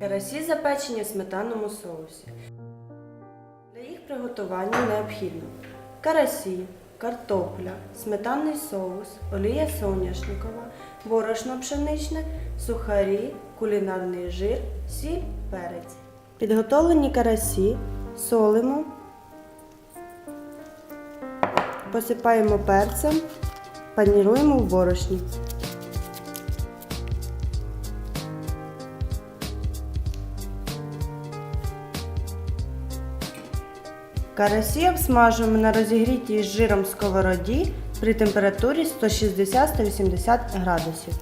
Карасі запечені в сметанному соусі. Для їх приготування необхідно карасі, картопля, сметанний соус, олія соняшникова, борошно пшеничне, сухарі, кулінарний жир, сіль, перець. Підготовлені карасі солимо, посипаємо перцем, паніруємо в борошні. Карасі обсмажуємо на розігрітій з жиром сковороді при температурі 160-180 градусів.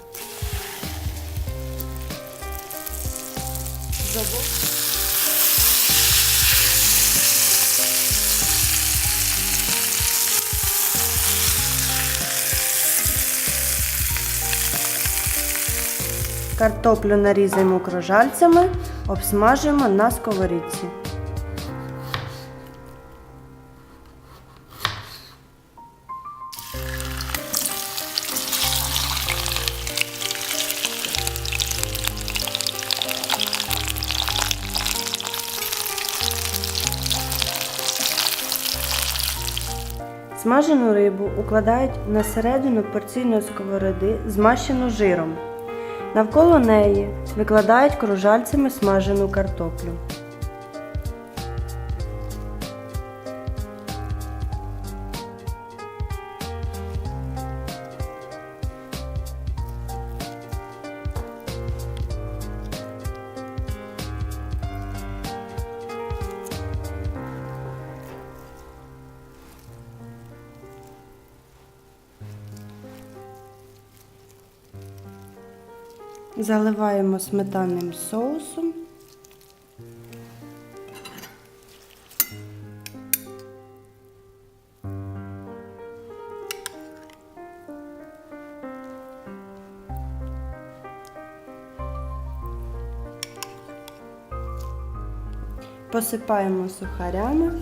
Картоплю нарізаємо кружальцями, обсмажуємо на сковорідці. Смажену рибу укладають на середину порційної сковороди, змащену жиром. Навколо неї викладають кружальцями смажену картоплю. Заливаємо сметанним соусом. Посипаємо сухарями.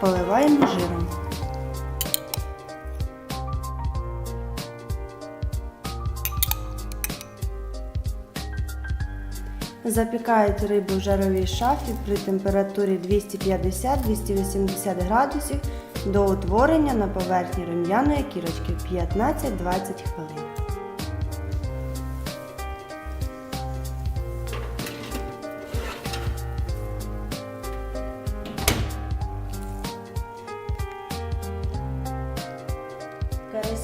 Поливаємо жиром. Запікають рибу в жаровій шафі при температурі 250-280 градусів до утворення на поверхні рум'яної кірочки 15-20 хвилин.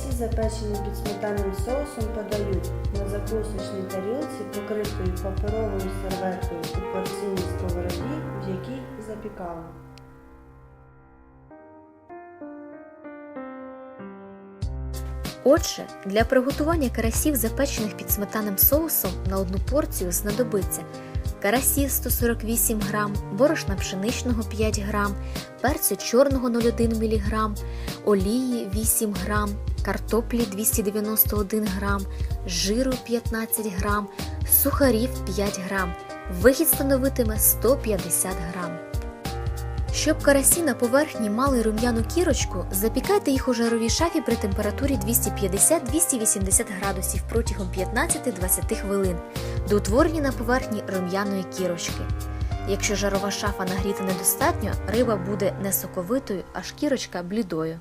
Карасі, запечені під сметанним соусом, подають на закусочній тарілці, покритою паперовою серветкою у порційній сковороді, в якій запікали. Отже, для приготування карасів, запечених під сметанним соусом, на одну порцію знадобиться карасі 148 г, борошна пшеничного 5 г, перцю чорного 0,1 мг, олії 8 г, картоплі 291 г, жиру 15 г, сухарів 5 г. Вихід становитиме 150 г. Щоб карасі на поверхні мали рум'яну кірочку, запікайте їх у жаровій шафі при температурі 250-280 градусів протягом 15-20 хвилин до утворення на поверхні рум'яної кірочки. Якщо жарова шафа нагріта недостатньо, риба буде не соковитою, а шкірочка блідою.